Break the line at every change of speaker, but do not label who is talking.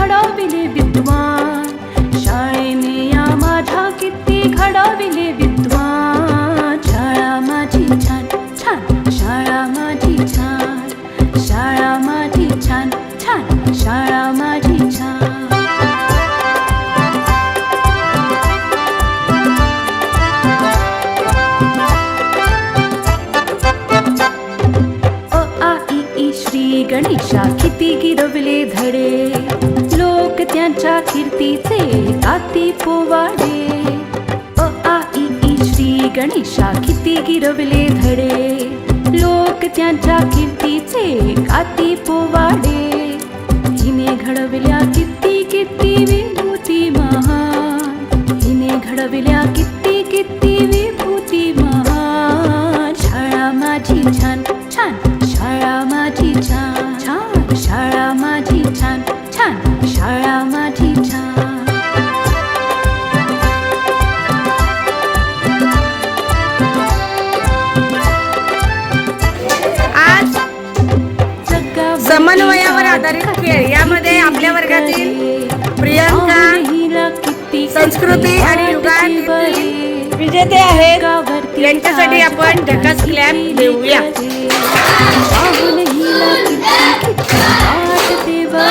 घडविले विद्वान. शाळेने या माझ्या किती घडविले विद्वान. शाळा माझी छान छान. शाळा माझी छान. शाळा माझी छान छान. शाळा माझी छान. श्री गणेशा किती गिरवले धडे. त्यांच्या कीर्तीचे गाती पोवाडे. अ आ इ ई श्री गणेशा किती गिरवले धडे. लोक त्यांच्या कीर्तीचे काती
पोवाडे. आधारित खेळ. यामध्ये आपल्या वर्गातील प्रियंका, संस्कृती आणि युगातील विजेते आहेत. यांच्यासाठी आपण ढकास क्लॅप देऊया.
देऊया